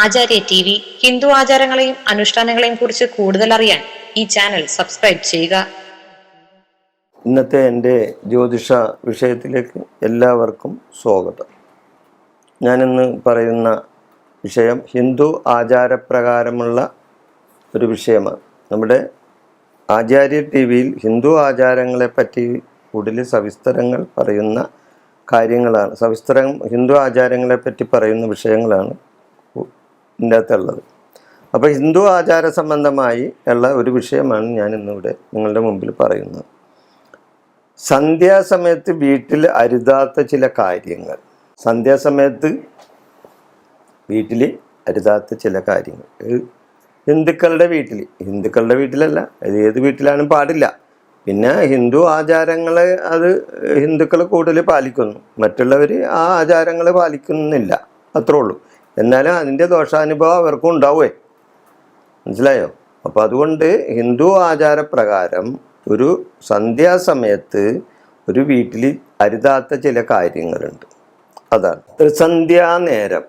ആചാര്യ T V Hindu ആചാരങ്ങളെയും അനുഷ്ഠാനങ്ങളെയും കുറിച്ച് കൂടുതൽ അറിയാൻ ഈ ചാനൽ സബ്സ്ക്രൈബ് ചെയ്യുക. ഇന്നത്തെ എന്റെ ജ്യോതിഷ വിഷയത്തിലേക്ക് എല്ലാവർക്കും സ്വാഗതം. ഞാനിന്ന് പറയുന്ന വിഷയം ഹിന്ദു ആചാരപ്രകാരമുള്ള ഒരു വിഷയമാണ്. നമ്മുടെ ആചാര്യ ടി വിയിൽ ഹിന്ദു ആചാരങ്ങളെപ്പറ്റി കൂടുതൽ സവിസ്തരങ്ങൾ പറയുന്ന കാര്യങ്ങളാണ്. സവിസ്തരം ഹിന്ദു ആചാരങ്ങളെപ്പറ്റി പറയുന്ന വിഷയങ്ങളാണ് ഇതിന്റെ അകത്തുള്ളത് അപ്പോൾ ഹിന്ദു ആചാര സംബന്ധമായി ഉള്ള ഒരു വിഷയമാണ് ഞാൻ ഇന്നിവിടെ നിങ്ങളുടെ മുമ്പിൽ പറയുന്നത്. സന്ധ്യാസമയത്ത് വീട്ടിൽ അരുതാത്ത ചില കാര്യങ്ങൾ. സന്ധ്യാസമയത്ത് വീട്ടിൽ അരുതാത്ത ചില കാര്യങ്ങൾ. ഹിന്ദുക്കളുടെ വീട്ടിൽ. ഹിന്ദുക്കളുടെ വീട്ടിലല്ല അത് ഏത് വീട്ടിലാണെങ്കിലും പാടില്ല. പിന്നെ ഹിന്ദു ആചാരങ്ങൾ അത് ഹിന്ദുക്കൾ കൂടുതൽ പാലിക്കുന്നു. മറ്റുള്ളവർ ആ ആചാരങ്ങൾ പാലിക്കുന്നില്ല. അത്രേ ഉള്ളൂ. എന്നാലും അതിന്റെ ദോഷാനുഭവം അവർക്കും ഉണ്ടാവുമേ മനസ്സിലായോ? അപ്പോൾ അതുകൊണ്ട് ഹിന്ദു ആചാരപ്രകാരം ഒരു സന്ധ്യാസമയത്ത് ഒരു വീട്ടിൽ അരുതാത്ത ചില കാര്യങ്ങളുണ്ട്. അതാണ്. ത്രിസന്ധ്യാ നേരം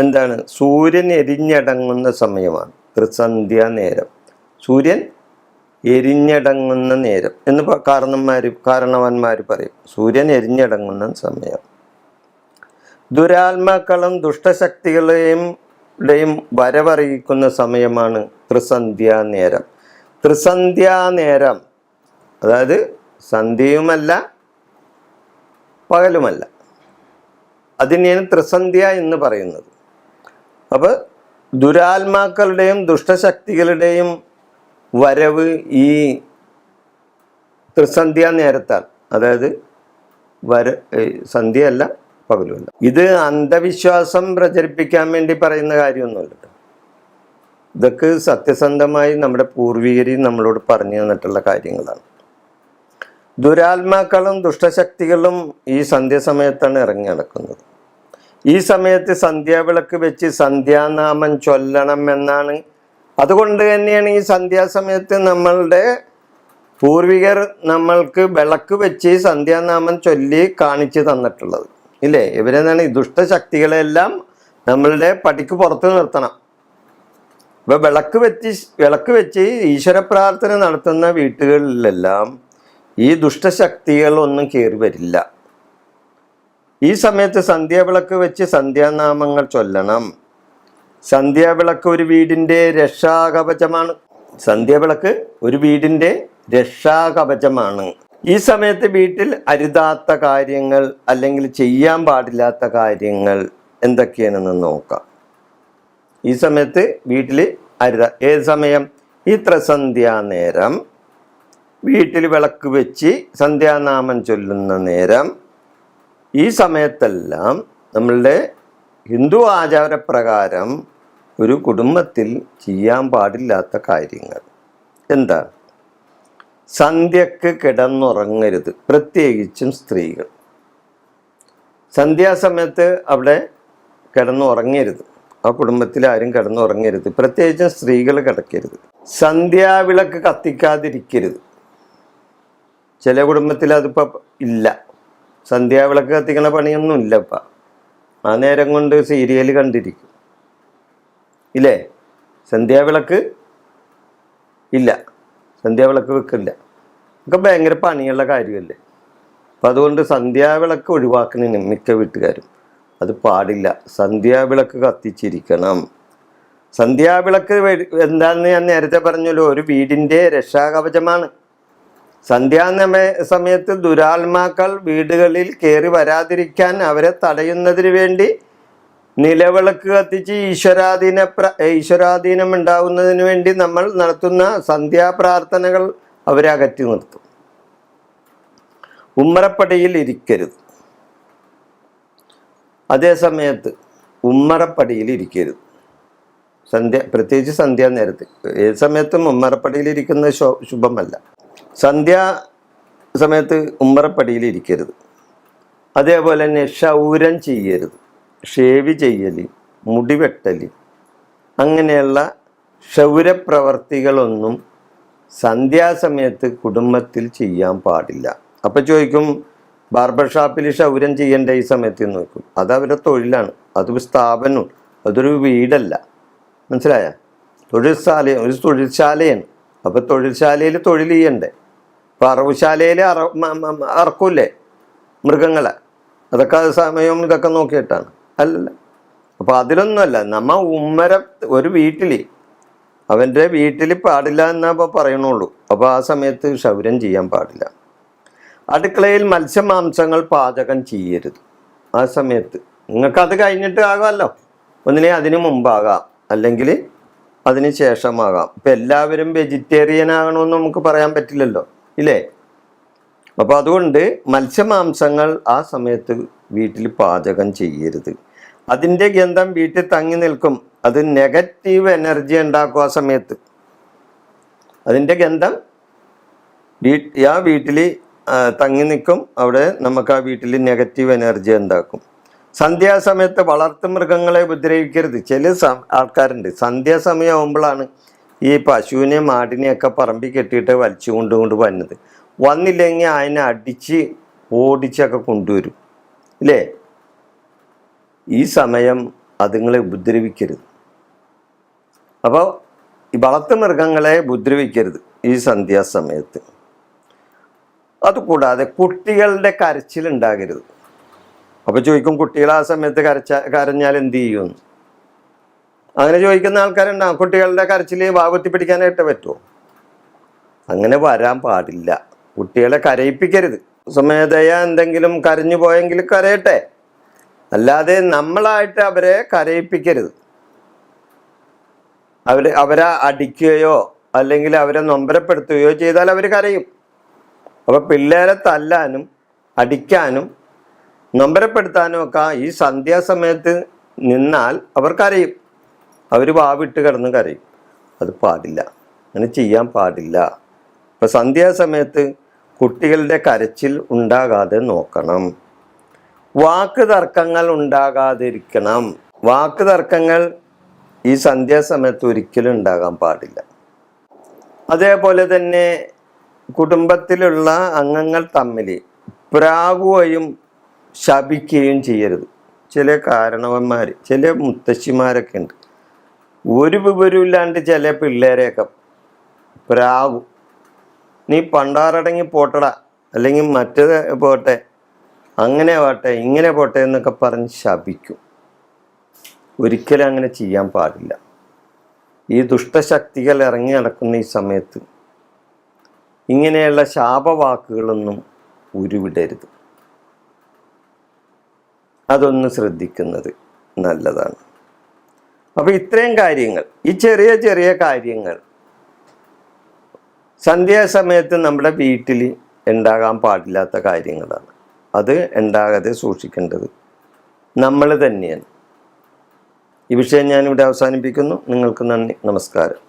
എന്താണ്? സൂര്യൻ എരിഞ്ഞടങ്ങുന്ന സമയമാണ്. ത്രിസന്ധ്യാ നേരം സൂര്യൻ എരിഞ്ഞടങ്ങുന്ന നേരം എന്ന് കാരണന്മാർ കാരണവന്മാർ പറയും. സൂര്യൻ എരിഞ്ഞടങ്ങുന്ന സമയം. ദുരാത്മാക്കളും ദുഷ്ടശക്തികളെയും വരവറിയിക്കുന്ന സമയമാണ് ത്രിസന്ധ്യാ നേരം. ത്രിസന്ധ്യാ നേരം അതായത് സന്ധ്യയുമല്ല പകലുമല്ല. അതിനെയാണ് ത്രിസന്ധ്യ എന്ന് പറയുന്നത്. അപ്പോൾ ദുരാത്മാക്കളുടെയും ദുഷ്ടശക്തികളുടെയും വരവ് ഈ ത്രിസന്ധ്യാ നേരത്താൽ അതായത് വര സന്ധ്യയല്ല പകലുമല്ല ഇത് അന്ധവിശ്വാസം പ്രചരിപ്പിക്കാൻ വേണ്ടി പറയുന്ന കാര്യമൊന്നുമല്ല. ഇതൊക്കെ സത്യസന്ധമായി നമ്മുടെ പൂർവികർ നമ്മളോട് പറഞ്ഞു തന്നിട്ടുള്ള കാര്യങ്ങളാണ്. ദുരാത്മാക്കളും ദുഷ്ടശക്തികളും ഈ സന്ധ്യാസമയത്താണ് ഇറങ്ങി നടക്കുന്നത്. ഈ സമയത്ത് സന്ധ്യാവിളക്ക് വെച്ച് സന്ധ്യാനാമം ചൊല്ലണം എന്നാണ്. അതുകൊണ്ട് തന്നെയാണ് ഈ സന്ധ്യാസമയത്ത് നമ്മളുടെ പൂർവികർ നമ്മൾക്ക് വിളക്ക് വെച്ച് സന്ധ്യാനാമം ചൊല്ലി കാണിച്ചു തന്നിട്ടുള്ളത്. ഇല്ലേ? ഇവരെന്താണ് ഈ ദുഷ്ടശക്തികളെല്ലാം നമ്മളുടെ പടിക്ക് പുറത്ത് നിർത്തണം. ഇപ്പൊ വിളക്ക് വെച്ച് വിളക്ക് വെച്ച് ഈശ്വര പ്രാർത്ഥന നടത്തുന്ന വീട്ടുകളിലെല്ലാം ഈ ദുഷ്ടശക്തികളൊന്നും കയറി വരില്ല. ഈ സമയത്ത് സന്ധ്യാവിളക്ക് വെച്ച് സന്ധ്യാനാമങ്ങൾ ചൊല്ലണം. സന്ധ്യാവിളക്ക് ഒരു വീടിന്റെ രക്ഷാകവചമാണ്. സന്ധ്യാവിളക്ക് ഒരു വീടിന്റെ രക്ഷാകവചമാണ്. ഈ സമയത്ത് വീട്ടിൽ അരുതാത്ത കാര്യങ്ങൾ അല്ലെങ്കിൽ ചെയ്യാൻ പാടില്ലാത്ത കാര്യങ്ങൾ എന്തൊക്കെയാണെന്ന് നോക്കാം. ഈ സമയത്ത് വീട്ടിൽ അരുത ഏത് സമയം? ഈ ത്രസന്ധ്യാ നേരം. വീട്ടിൽ വിളക്ക് വെച്ച് സന്ധ്യാനാമം ചൊല്ലുന്ന നേരം. ഈ സമയത്തെല്ലാം നമ്മളുടെ ഹിന്ദു ആചാരപ്രകാരം ഒരു കുടുംബത്തിൽ ചെയ്യാൻ പാടില്ലാത്ത കാര്യങ്ങൾ. എന്താ? സന്ധ്യക്ക് കിടന്നുറങ്ങരുത്. പ്രത്യേകിച്ചും സ്ത്രീകൾ. സന്ധ്യാസമയത്ത് അവിടെ കിടന്നുറങ്ങരുത്. ആ കുടുംബത്തിൽ ആരും കിടന്നുറങ്ങരുത്. പ്രത്യേകിച്ചും സ്ത്രീകൾ കിടക്കരുത്. സന്ധ്യാവിളക്ക് കത്തിക്കാതിരിക്കരുത്. ചില കുടുംബത്തിൽ അതിപ്പോൾ ഇല്ല. സന്ധ്യാവിളക്ക് കത്തിക്കണ പണിയൊന്നും ഇല്ല ഇപ്പം ആ നേരം കൊണ്ട് സീരിയൽ കണ്ടിരിക്കും. ഇല്ലേ? സന്ധ്യാവിളക്ക് ഇല്ല. സന്ധ്യാവിളക്ക് വെക്കില്ല. ഒക്കെ ഭയങ്കര പണിയുള്ള കാര്യമല്ലേ? അപ്പം അതുകൊണ്ട് സന്ധ്യാവിളക്ക് ഒഴിവാക്കണേന് മിക്ക വീട്ടുകാരും. അത് പാടില്ല. സന്ധ്യാവിളക്ക് കത്തിച്ചിരിക്കണം. സന്ധ്യാവിളക്ക് എന്താണെന്ന് ഞാൻ നേരത്തെ പറഞ്ഞല്ലോ ഒരു വീടിന്റെ രക്ഷാകവചമാണ്. സന്ധ്യാ സമയത്ത് ദുരാത്മാക്കൾ വീടുകളിൽ കയറി വരാതിരിക്കാൻ അവരെ തടയുന്നതിന് വേണ്ടി നിലവിളക്ക് കത്തിച്ച് ഈശ്വരാധീന ഈശ്വരാധീനം ഉണ്ടാവുന്നതിന് വേണ്ടി നമ്മൾ നടത്തുന്ന സന്ധ്യാപ്രാർത്ഥനകൾ അവരെ അകറ്റി നിർത്തും. ഉമ്മറപ്പടിയിൽ ഇരിക്കരുത്. അതേ സമയത്ത് ഉമ്മറപ്പടിയിൽ ഇരിക്കരുത്. സന്ധ്യ പ്രത്യേകിച്ച് സന്ധ്യാ നേരത്ത്. ഏത് സമയത്തും ഉമ്മറപ്പടിയിൽ ഇരിക്കുന്നത് ശോ- ശുഭമല്ല. സന്ധ്യാ സമയത്ത് ഉമ്മറപ്പടിയിൽ ഇരിക്കരുത്. അതേപോലെ തന്നെ ക്ഷൗരം ചെയ്യരുത്. ഷേവ് ചെയ്യൽ മുടിവെട്ടൽ അങ്ങനെയുള്ള ക്ഷൗരപ്രവർത്തികളൊന്നും സന്ധ്യാസമയത്ത് കുടുംബത്തിൽ ചെയ്യാൻ പാടില്ല. അപ്പം ചോദിക്കും ബാർബർ ഷാപ്പിൽ ക്ഷൗരം ചെയ്യേണ്ട ഈ സമയത്ത് നോക്കും അത് അവരുടെ തൊഴിലാണ് അത് സ്ഥാപനവും അതൊരു വീടല്ല. മനസ്സിലായ? തൊഴിൽശാല ഒരു തൊഴിൽശാലയാണ്. അപ്പോൾ തൊഴിൽശാലയിൽ തൊഴിൽ ചെയ്യണ്ടേ? അപ്പോൾ അറവുശാലയിൽ അറ അറക്കൂലേ മൃഗങ്ങളെ. അതൊക്കെ സമയവും ഇതൊക്കെ നോക്കിയിട്ടാണ്. അല്ലല്ല. അപ്പോൾ അതിലൊന്നുമല്ല. നമ്മ ഉമ്മര ഒരു വീട്ടിൽ അവന്റെ വീട്ടിൽ പാടില്ല എന്നാ ഇപ്പോൾ പറയണുള്ളൂ. അപ്പോൾ ആ സമയത്ത് ക്ഷൗരം ചെയ്യാൻ പാടില്ല. അടുക്കളയിൽ മത്സ്യമാംസങ്ങൾ പാചകം ചെയ്യരുത്. ആ സമയത്ത്. നിങ്ങൾക്കത് കഴിഞ്ഞിട്ട് ആകാമല്ലോ. ഒന്നിനെ അതിന് മുമ്പാകാം. അല്ലെങ്കിൽ അതിന് ശേഷമാകാം. ഇപ്പം എല്ലാവരും വെജിറ്റേറിയൻ ആകണമെന്ന് നമുക്ക് പറയാൻ പറ്റില്ലല്ലോ. ഇല്ലേ? അപ്പോൾ അതുകൊണ്ട് മത്സ്യമാംസങ്ങൾ ആ സമയത്ത് വീട്ടിൽ പാചകം ചെയ്യരുത്. അതിന്റെ ഗന്ധം വീട്ടിൽ തങ്ങി നിൽക്കും. അത് നെഗറ്റീവ് എനർജി ഉണ്ടാക്കും ആ സമയത്ത്. അതിന്റെ ഗന്ധം വീ ആ വീട്ടിൽ തങ്ങി നിൽക്കും. അവിടെ നമുക്ക് ആ വീട്ടിൽ നെഗറ്റീവ് എനർജി ഉണ്ടാക്കും. സന്ധ്യാസമയത്ത് വളർത്തു മൃഗങ്ങളെ ഉപദ്രവിക്കരുത്. ചില ആൾക്കാരുണ്ട്. സന്ധ്യാസമയം ആകുമ്പോഴാണ് ഈ പശുവിനെയും മാടിനെയൊക്കെ പറമ്പി കെട്ടിയിട്ട് വലിച്ചു കൊണ്ടുകൊണ്ട് വന്നത്. വന്നില്ലെങ്കിൽ അതിനെ അടിച്ച് ഓടിച്ചൊക്കെ കൊണ്ടുവരും. ഇല്ലേ? ഈ സമയം അതുങ്ങളെ ഉപദ്രവിക്കരുത്. അപ്പോൾ ഈ വളർത്തു മൃഗങ്ങളെ ഉപദ്രവിക്കരുത് ഈ സന്ധ്യാസമയത്ത്. അതുകൂടാതെ കുട്ടികളുടെ കരച്ചിൽ ഉണ്ടാകരുത് അപ്പോൾ ചോദിക്കും കുട്ടികൾ ആ സമയത്ത് കരച്ച കരഞ്ഞാൽ എന്ത് ചെയ്യും? അങ്ങനെ ചോദിക്കുന്ന ആൾക്കാരുണ്ടാവും കുട്ടികളുടെ കരച്ചിൽ വാകുത്തി പിടിക്കാനായിട്ട് പറ്റുമോ? അങ്ങനെ വരാൻ പാടില്ല. കുട്ടികളെ കരയിപ്പിക്കരുത്. സ്വമേധയ എന്തെങ്കിലും കരഞ്ഞു പോയെങ്കിൽ കരയട്ടെ. അല്ലാതെ നമ്മളായിട്ട് അവരെ കരയിപ്പിക്കരുത്. അവരെ അവരെ അടിക്കുകയോ അല്ലെങ്കിൽ അവരെ നൊമ്പരപ്പെടുത്തുകയോ ചെയ്താൽ അവർ കരയും. അപ്പോൾ പിള്ളേരെ തല്ലാനും അടിക്കാനും നൊമ്പരപ്പെടുത്താനും ഒക്കെ ഈ സന്ധ്യാസമയത്ത് നിന്നാൽ അവർ കരയും. അവർ വാവിട്ട് കിടന്ന് കരയും. അത് പാടില്ല. അങ്ങനെ ചെയ്യാൻ പാടില്ല. ഇപ്പം സന്ധ്യാസമയത്ത് കുട്ടികളുടെ കരച്ചിൽ ഉണ്ടാകാതെ നോക്കണം. വാക്ക് തർക്കങ്ങൾ ഉണ്ടാകാതിരിക്കണം. വാക്ക് തർക്കങ്ങൾ ഈ സന്ധ്യാസമയത്ത് ഒരിക്കലും ഉണ്ടാകാൻ പാടില്ല. അതേപോലെ തന്നെ കുടുംബത്തിലുള്ള അംഗങ്ങൾ തമ്മിൽ പ്രാകുകയും ശപിക്കുകയും ചെയ്യരുത്. ചില കാരണവന്മാർ ചില മുത്തശ്ശിമാരൊക്കെ ഉണ്ട്. ഒരു വിവരമില്ലാണ്ട് ചില പിള്ളേരെയൊക്കെ പ്രാകും നീ പണ്ടാറടങ്ങി പോട്ടട. അല്ലെങ്കിൽ മറ്റേത് പോട്ടെ. അങ്ങനെ പോട്ടെ ഇങ്ങനെ പോട്ടെ എന്നൊക്കെ പറഞ്ഞ് ശപിക്കും. ഒരിക്കലും അങ്ങനെ ചെയ്യാൻ പാടില്ല. ഈ ദുഷ്ടശക്തികൾ ഇറങ്ങി നടക്കുന്ന ഈ സമയത്ത് ഇങ്ങനെയുള്ള ശാപവാക്കുകളൊന്നും ഉരുവിടരുത്. അതൊന്ന് ശ്രദ്ധിക്കുന്നത് നല്ലതാണ്. അപ്പോൾ ഇത്രയും കാര്യങ്ങൾ ഈ ചെറിയ ചെറിയ കാര്യങ്ങൾ സന്ധ്യാസമയത്ത് നമ്മുടെ വീട്ടിൽ ഉണ്ടാകാൻ പാടില്ലാത്ത കാര്യങ്ങളാണ്. അത് ഉണ്ടാകാതെ സൂക്ഷിക്കേണ്ടത് നമ്മൾ തന്നെയാണ്. ഈ വിഷയം ഞാനിവിടെ അവസാനിപ്പിക്കുന്നു. നിങ്ങൾക്ക് നന്ദി. നമസ്കാരം.